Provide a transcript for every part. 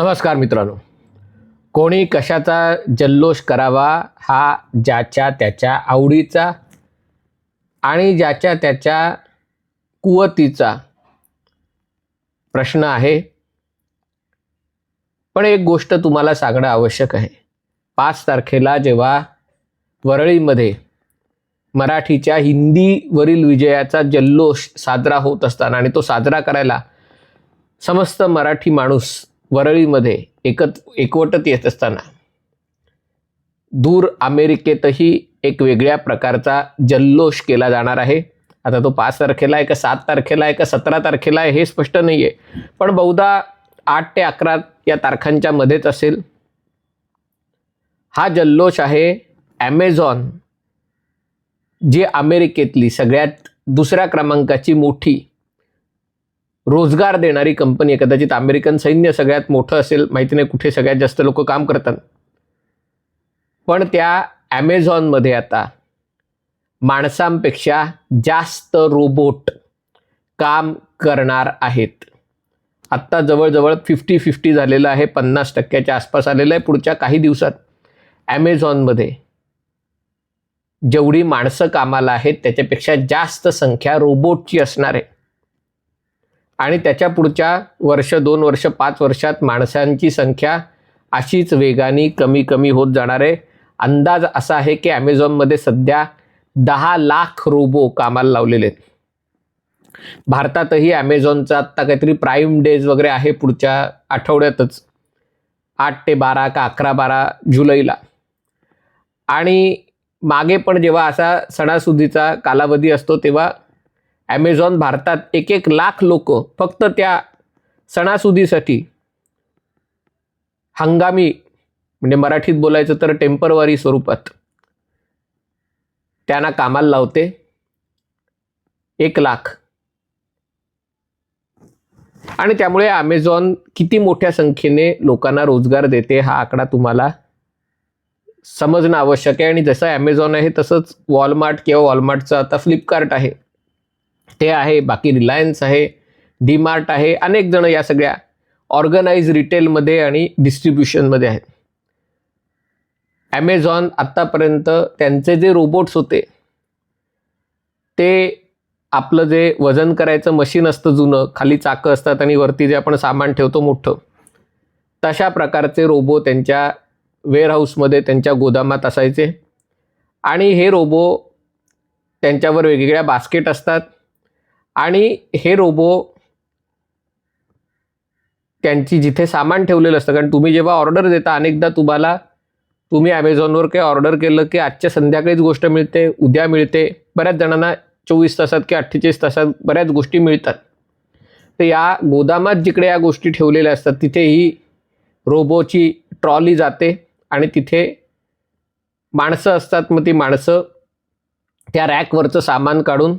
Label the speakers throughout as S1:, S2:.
S1: नमस्कार मित्रांनो. कोणी कशाचा जल्लोष करावा हा ज्याच्या त्याच्या आवडीचा आणि ज्याच्या त्याच्या कुवतीचा प्रश्न आहे. पण एक गोष्ट तुम्हाला सांगणं आवश्यक आहे. पाच तारखेला जेव्हा वरळीमध्ये मराठीच्या हिंदीवरील विजयाचा जल्लोष साजरा होत असताना आणि तो साजरा करायला समस्त मराठी माणूस वरळीमध्ये एकत एकवटत येत असताना दूर अमेरिकेतही एक वेगळ्या प्रकारचा जल्लोष केला जाणार आहे. आता तो पाच तारखेला आहे का सात तारखेला आहे का सतरा तारखेला आहे हे स्पष्ट नाही आहे पण बहुधा आठ ते अकरा या तारखांच्या मध्येच असेल. हा जल्लोष आहे ॲमेझॉन जी अमेरिकेतली सगळ्यात दुसऱ्या क्रमांकाची मोठी रोजगार देणारी कंपनी आहे. कदाचित अमेरिकन सैन्य सगळ्यात मोठं असेल. माहिती नाही कुठे सगळ्यात जास्त लोक काम करतात. पण त्या ॲमेझॉनमध्ये आता माणसांपेक्षा जास्त रोबोट काम करणार आहेत. आत्ता जवळजवळ फिफ्टी फिफ्टी झालेलं आहे. पन्नास टक्क्याच्या आसपास आलेलं आहे पुढच्या काही दिवसात. ॲमेझॉनमध्ये जेवढी माणसं कामाला आहेत त्याच्यापेक्षा जास्त संख्या रोबोटची असणार आहे. आणि त्याच्या पुढच्या वर्ष दोन वर्ष पाच वर्षात माणसांची संख्या अशीच वेगाने कमी कमी होत जाणार आहे. अंदाज असा आहे की ॲमेझॉनमध्ये सध्या दहा लाख रोबो कामाला लावलेले आहेत. भारतातही ॲमेझॉनचा आत्ता काहीतरी प्राईम डेज वगैरे आहे पुढच्या आठवड्यातच. आठ ते बारा का अकरा बारा जुलैला. आणि मागे पण जेव्हा असा सणासुदीचा कालावधी असतो तेव्हा ॲमेझॉन भारतात एक एक लाख लोक फक्त त्या सणासुदीसाठी हंगामी म्हणजे मराठीत बोलायचं तर टेम्परवारी स्वरूपात त्यांना कामाला लावते. एक लाख. आणि त्यामुळे ॲमेझॉन किती मोठ्या संख्येने लोकांना रोजगार देते हा आकडा तुम्हाला समजणं आवश्यक आहे. आणि जसं ॲमेझॉन आहे तसंच वॉलमार्ट किंवा वॉलमार्टचं आता फ्लिपकार्ट आहे. ते आहे बाकी रिलायन्स आहे डीमार्ट आहे अनेक जण या सगळ्या ऑर्गनाईज रिटेलमध्ये आणि डिस्ट्रीब्युशनमध्ये आहेत. ॲमेझॉन आत्तापर्यंत त्यांचे जे रोबोट्स होते ते आपलं जे वजन करायचं मशीन असतं जुनं खाली चाकं असतात आणि वरती जे आपण सामान ठेवतो मोठं तशा प्रकारचे रोबो त्यांच्या वेअरहाऊसमध्ये त्यांच्या गोदामात असायचे. आणि हे रोबो त्यांच्यावर वेगवेगळ्या बास्केट असतात. आणि हे रोबो त्यांची जिथे सामान ठेवलेलं असतं कारण तुम्ही जेव्हा ऑर्डर देता अनेकदा तुम्हाला तुम्ही ॲमेझॉनवर काही ऑर्डर केलं की आजच्या संध्याकाळीच गोष्ट मिळते उद्या मिळते बऱ्याच जणांना चोवीस तासात किंवा अठ्ठेचाळीस तासात बऱ्याच गोष्टी मिळतात. तर या गोदामात जिकडे या गोष्टी ठेवलेल्या असतात तिथे ही रोबोची ट्रॉली जाते आणि तिथे माणसं असतात मग ती माणसं त्या रॅकवरचं सामान काढून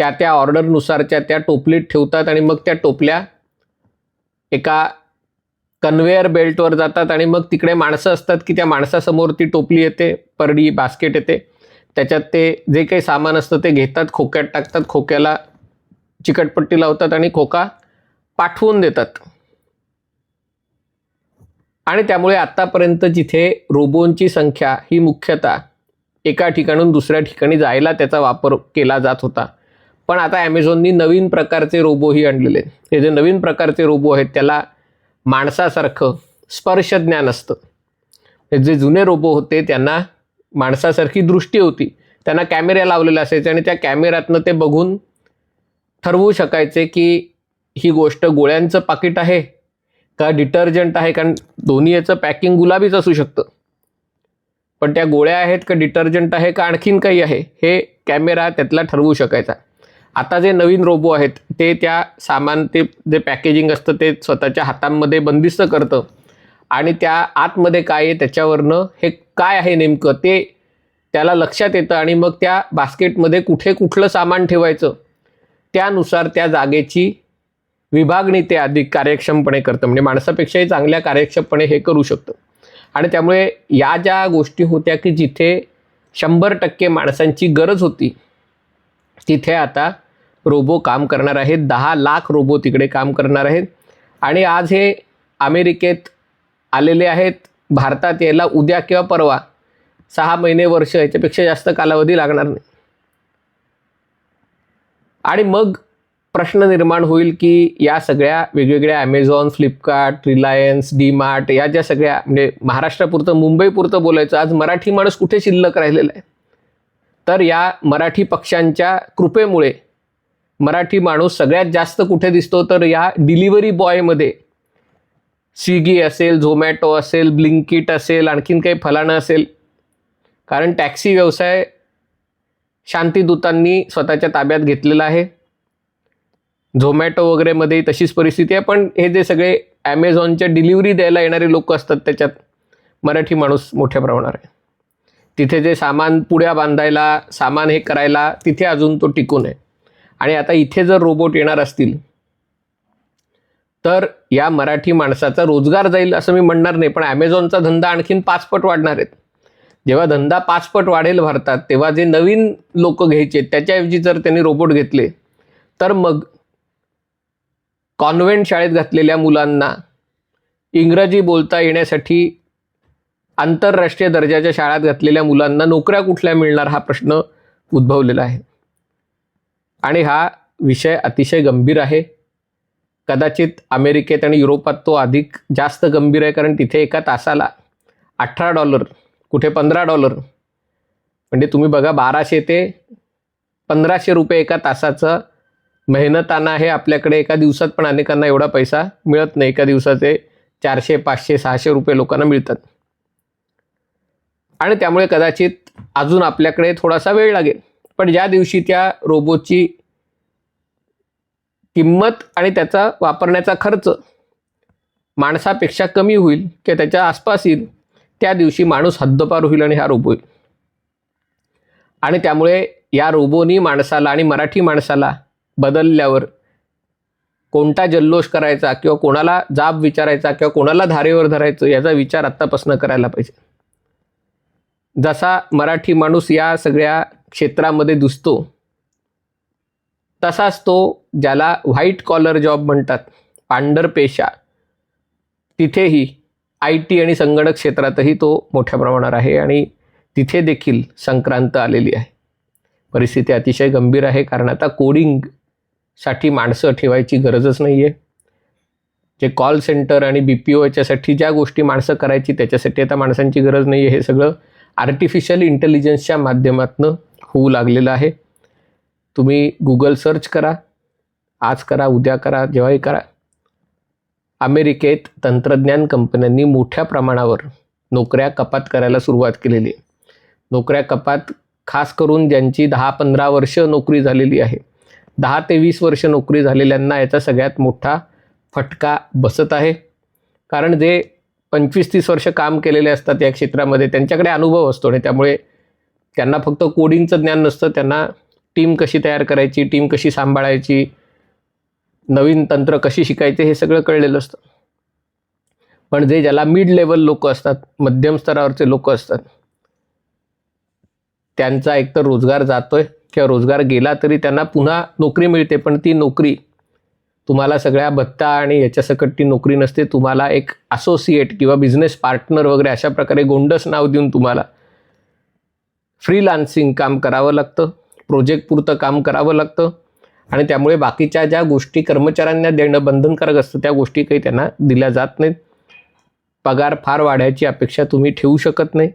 S1: त्या त्या ऑर्डरनुसारच्या त्या टोपलीत ठेवतात आणि मग त्या टोपल्या एका कन्व्हेअर बेल्टवर जातात आणि मग तिकडे माणसं असतात की त्या माणसासमोर ती टोपली येते परडी बास्केट येते. त्याच्यात ते जे काही सामान असतं ते घेतात खोक्यात टाकतात खोक्याला चिकटपट्टी लावतात आणि खोका पाठवून देतात. आणि त्यामुळे आत्तापर्यंत जिथे रोबोंची संख्या ही मुख्यतः एका ठिकाणून दुसऱ्या ठिकाणी जायला त्याचा वापर केला जात होता. पण आता ॲमेझॉननी नवीन प्रकारचे रोबोही आणलेले आहेत. हे जे नवीन प्रकारचे रोबो आहेत त्याला माणसासारखं स्पर्श ज्ञान असतं जे जुने रोबो होते त्यांना माणसासारखी दृष्टी होती. त्यांना कॅमेरा लावलेला असायचे आणि त्या कॅमेऱ्यातनं ते बघून ठरवू शकायचे की ही गोष्ट गोळ्यांचं पाकिट आहे का डिटर्जंट आहे कारण दोन्ही याचं पॅकिंग गुलाबीच असू शकतं. पण त्या गोळ्या आहेत का डिटर्जंट आहे का आणखीन काही आहे हे कॅमेरा त्यातला ठरवू शकायचा. आता जे नवीन रोबो आहेत ते त्या सामान ते जे पॅकेजिंग असतं ते स्वतःच्या हातांमध्ये बंदिस्त करतं. आणि त्या आतमध्ये काय आहे त्याच्यावरनं हे काय आहे नेमकं ते त्याला लक्षात येतं आणि मग त्या बास्केटमध्ये कुठे कुठलं सामान ठेवायचं त्यानुसार त्या जागेची विभागणी ते अधिक कार्यक्षमपणे करतं. म्हणजे माणसापेक्षाही चांगल्या कार्यक्षमपणे हे करू शकतं. आणि त्यामुळे या ज्या गोष्टी होत्या की जिथे शंभर टक्के माणसांची गरज होती तिथे आता रोबो काम करणार आहेत. दहा लाख रोबो तिकडे काम करणार आहेत. आणि आज हे अमेरिकेत आलेले आहेत. भारतात यायला उद्या किंवा परवा सहा महिने वर्ष याच्यापेक्षा जास्त कालावधी लागणार नाही. आणि मग प्रश्न निर्माण होईल की या सगळ्या वेगवेगळ्या ॲमेझॉन फ्लिपकार्ट रिलायन्स डीमार्ट या ज्या सगळ्या म्हणजे महाराष्ट्रापुरतं मुंबईपुरतं बोलायचं आज मराठी माणूस कुठे शिल्लक राहिलेला आहे? तर या मराठी पक्षांच्या कृपेमुळे मराठी माणूस सगळ्यात जास्त कुठे दिसतो? तर या डिलिव्हरी बॉयमध्ये. स्विगी असेल झोमॅटो असेल ब्लिंकिट असेल आणखीन काही फलाणं असेल. कारण टॅक्सी व्यवसाय शांतीदूतांनी स्वतःच्या ताब्यात घेतलेला आहे. झोमॅटो वगैरेमध्ये तशीच परिस्थिती आहे पण हे जे सगळे ॲमेझॉनच्या डिलिव्हरी द्यायला येणारे लोक असतात त्याच्यात मराठी माणूस मोठ्या प्रमाणावर आहे. तिथे जे सामान पुड्या बांधायला सामान हे करायला तिथे अजून तो टिकून आहे. आणि आता इथे जर रोबोट येणार असतील तर या मराठी माणसाचा रोजगार जाईल असं मी म्हणणार नाही पण ॲमेझॉनचा धंदा आणखीन पाचपट वाढणार आहेत. जेव्हा धंदा पाचपट वाढेल भारतात तेव्हा जे नवीन लोक घ्यायचे त्याच्याऐवजी जर त्यांनी रोबोट घेतले तर मग कॉन्व्हेंट शाळेत घातलेल्या मुलांना इंग्रजी बोलता येण्यासाठी आंतरराष्ट्रीय दर्जाच्या शाळात घातलेल्या मुलांना नोकऱ्या कुठल्या मिळणार हा प्रश्न उद्भवलेला आहे. आणि हा विषय अतिशय गंभीर आहे. कदाचित अमेरिकेत आणि युरोपात तो अधिक जास्त गंभीर आहे कारण तिथे एका तासाला अठरा डॉलर कुठे पंधरा डॉलर म्हणजे तुम्ही बघा बाराशे ते पंधराशे रुपये एका तासाचं मेहनताना आहे आपल्याकडे. एका दिवसात पण अनेकांना एवढा पैसा मिळत नाही. एका दिवसाचे चारशे पाचशे सहाशे रुपये लोकांना मिळतात. आणि त्यामुळे कदाचित अजून आपल्याकडे थोडासा वेळ लागेल. पण ज्या दिवशी त्या रोबोटची किंमत आणि त्याचा वापरण्याचा खर्च माणसापेक्षा कमी होईल किंवा त्याच्या आसपास येईल त्या दिवशी माणूस हद्दपार होईल आणि हा रोबो येईल आणि त्यामुळे या रोबोनी माणसाला आणि मराठी माणसाला बदलल्यावर कोणता जल्लोष करायचा किंवा कोणाला जाब विचारायचा किंवा कोणाला धारेवर धरायचं याचा विचार आत्तापासून करायला पाहिजे. जसा मराठी माणूस या सगळ्या क्षेत्रामध्ये दिसतो तसाच तो ज्याला व्हाईट कॉलर जॉब म्हणतात पांढर पेशा तिथेही आय टी आणि संगणक क्षेत्रातही तो मोठ्या प्रमाणावर आहे आणि तिथे देखील संक्रांत आलेली आहे. परिस्थिती अतिशय गंभीर आहे कारण आता कोडिंगसाठी माणसं ठेवायची गरजच नाही आहे जे कॉल सेंटर आणि बी पी ओ याच्यासाठी ज्या गोष्टी माणसं करायची त्याच्यासाठी आता माणसांची गरज नाही आहे हे सगळं आर्टिफिशियल इंटेलिजन्सच्या माध्यमातून होऊ लागलेलं आहे. तुम्ही गुगल सर्च करा आज करा उद्या करा जेव्हाही करा. अमेरिकेत तंत्रज्ञान कंपन्यांनी मोठ्या प्रमाणावर नोकऱ्या कपात करायला सुरुवात केलेली आहे. नोकऱ्या कपात खास करून ज्यांची दहा पंधरा वर्ष नोकरी झालेली आहे. दहा ते वीस वर्ष नोकरी झालेल्यांना याचा सगळ्यात मोठा फटका बसत आहे. कारण जे पंचवीस तीस वर्ष काम केलेले असतात या क्षेत्रामध्ये. त्यांच्याकडे अनुभव असतो आणि त्यामुळे त्यांना फक्त कोडिंगचं ज्ञान नसतं. त्यांना टीम कशी तयार करायची टीम कशी सांभाळायची नवीन तंत्र कशी शिकायचे हे सगळं कळलेलं असतं. पण जे ज्याला मिड लेवल लोक असतात मध्यम स्तरावरचे लोक असतात त्यांचा एकतर रोजगार जातोय किंवा रोजगार गेला तरी त्यांना पुन्हा नोकरी मिळते. पण ती नोकरी तुम्हाला सगळ्या भत्ता आणि याच्यासकट ती नोकरी नसते तुम्हाला एक असोसिएट किंवा बिझनेस पार्टनर वगैरे अशा प्रकारे गोंडस नाव देऊन तुम्हाला फ्रीलान्सिंग काम करावं लागतं प्रोजेक्टपुरतं काम करावं लागतं आणि त्यामुळे बाकीच्या ज्या गोष्टी कर्मचाऱ्यांना देणं बंधनकारक असतं त्या गोष्टी काही त्यांना दिल्या जात नाहीत. पगार फार वाढायची अपेक्षा तुम्ही ठेवू शकत नाही.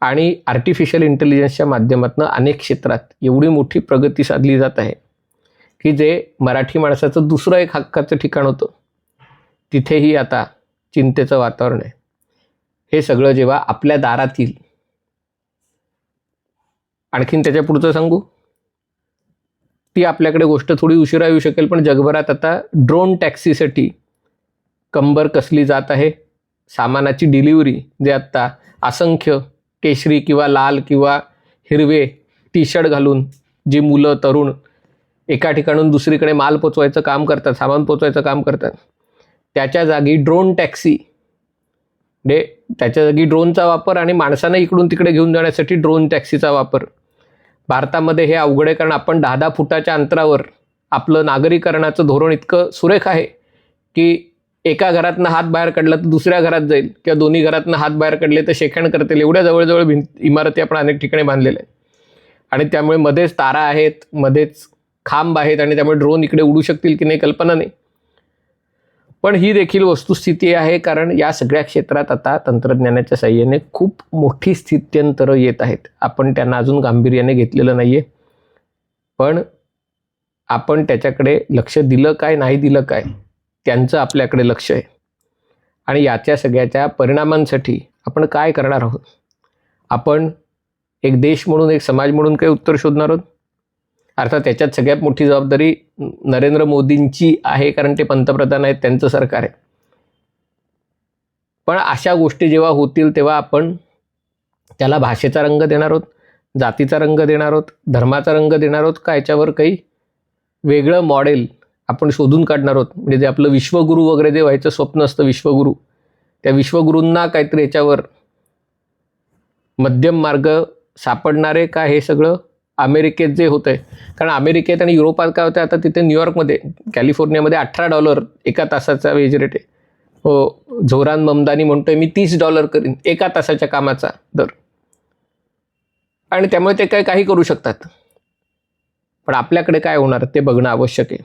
S1: आणि आर्टिफिशियल इंटेलिजन्सच्या माध्यमातून अनेक क्षेत्रात एवढी मोठी प्रगती साधली जात आहे. की जे मराठी माणसाचं दुसरं एक हक्काचं ठिकाण होतं. तिथेही आता चिंतेचं वातावरण आहे. हे सगळं जेव्हा आपल्या दारात येईल. आणखीन त्याच्या पुढचं सांगू? ती आपल्याकडे गोष्ट थोडी उशिरा येऊ शकेल पण जगभरात आता ड्रोन टॅक्सीसाठी कंबर कसली जात आहे? सामानाची डिलिव्हरी जे आत्ता असंख्य केशरी किंवा लाल किंवा हिरवे टी शर्ट घालून जी मुलं तरुण एका ठिकाणून दुसरीकडे माल पोचवायचं काम करतात सामान पोचवायचं काम करतात. त्याच्या जागी ड्रोन टॅक्सी डे त्याच्या जागी ड्रोनचा वापर आणि माणसांना इकडून तिकडे घेऊन जाण्यासाठी ड्रोन टॅक्सीचा वापर. भारतामध्ये हे अवघड आहे कारण आपण दहा दहा फुटाच्या अंतरावर आपलं नागरीकरणाचं धोरण इतकं सुरेख आहे की एका घरातनं हात बाहेर काढला तर दुसऱ्या घरात जाईल किंवा दोन्ही घरातनं हात बाहेर काढले तर शेखण करतील. एवढ्या जवळजवळ भिंत इमारती आपण अनेक ठिकाणी बांधलेल्या आहेत. आणि त्यामुळे मध्येच तारा आहेत मध्येच खांब आहेत आणि त्यामुळे ड्रोन इकडे उडू शकतील की नाही कल्पना नाही. पण ही देखील वस्तुस्थिती आहे कारण या सगळ्या क्षेत्रात आता तंत्रज्ञानाच्या साह्याने खूप मोठी स्थित्यंतरं येत आहेत. आपण त्यांना अजून गांभीर्याने घेतलेलं नाही आहे पण आपण त्याच्याकडे लक्ष दिलं काय नाही दिलं काय त्यांचं आपल्याकडे लक्ष आहे. आणि याच्या सगळ्याच्या परिणामांसाठी आपण काय करणार आहोत? आपण एक देश म्हणून एक समाज म्हणून काही उत्तर शोधणार आहोत? अर्थात त्याच्यात सगळ्यात मोठी जबाबदारी नरेंद्र मोदींची आहे कारण ते पंतप्रधान आहेत त्यांचं सरकार आहे. पण अशा गोष्टी जेव्हा होतील तेव्हा आपण त्याला भाषेचा रंग देणार आहोत जातीचा रंग देणार आहोत धर्माचा रंग देणार आहोत का याच्यावर काही वेगळं मॉडेल आपण शोधून काढणार आहोत? म्हणजे जे आपलं विश्वगुरू वगैरे जे व्हायचं स्वप्न असतं विश्वगुरू त्या विश्वगुरूंना काहीतरी याच्यावर मध्यम मार्ग सापडणारे का हे सगळं? अमेरिकेत जे होतं आहे कारण अमेरिकेत आणि युरोपात काय होतं आता तिथे न्यूयॉर्कमध्ये कॅलिफोर्नियामध्ये अठरा डॉलर एका तासाचा वेज रेट आहे. हो झोरान ममदानी म्हणतोय मी तीस डॉलर करीन एका तासाच्या कामाचा दर. आणि त्यामुळे ते काय काही करू शकतात. पण आपल्याकडे काय होणार ते बघणं आवश्यक आहे.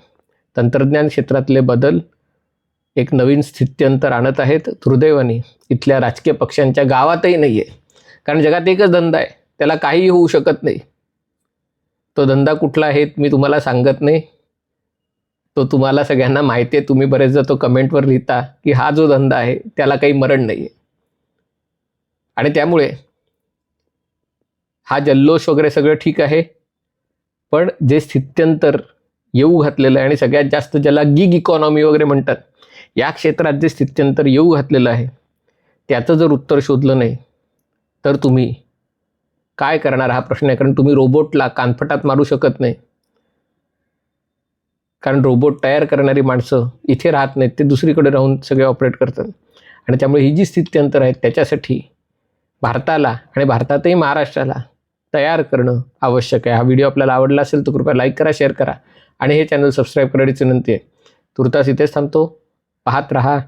S1: तंत्रज्ञान क्षेत्रातले बदल एक नवीन स्थित्यंतर आणत आहेत दुर्दैवाने. इथल्या राजकीय पक्षांच्या गावातही नाही आहे कारण जगात एकच धंदा आहे त्याला काहीही होऊ शकत नाही. तो धंदा कुठला आहे मी तुम्हाला सांगत नाही. तो तुम्हाला सगळ्यांना माहिती आहे. तुम्ही बरेचदा तो कमेंटवर लिहिता की हा जो धंदा आहे त्याला काही मरण नाही आहे आणि त्यामुळे हा जल्लोष वगैरे सगळं ठीक आहे. पण जे स्थित्यंतर येऊ घातलेलं आहे आणि सगळ्यात जास्त ज्याला गिग इकॉनॉमी वगैरे म्हणतात या क्षेत्रात जे स्थित्यंतर येऊ घातलेलं आहे त्याचं जर उत्तर शोधलं नाही तर तुम्ही काय करणार हा प्रश्न आहे? कारण तुम्ही रोबोटला कानफटात मारू शकत नाही. कारण रोबोट तयार करणारी माणसं इथे राहत नाहीत ते दुसरीकडे राहून सगळे ऑपरेट करतात. आणि त्यामुळे ही जी स्थित्यंतर आहेत त्याच्यासाठी भारताला आणि भारतातही महाराष्ट्राला तयार करणं आवश्यक आहे. हा व्हिडिओ आपल्याला आवडला असेल तर कृपया लाईक करा शेअर करा आणि हे चॅनल सबस्क्राईब करण्याची विनंती आहे. तुर्तास इथेच थांबतो. पाहत रहा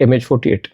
S1: एम एच फोर्टी एट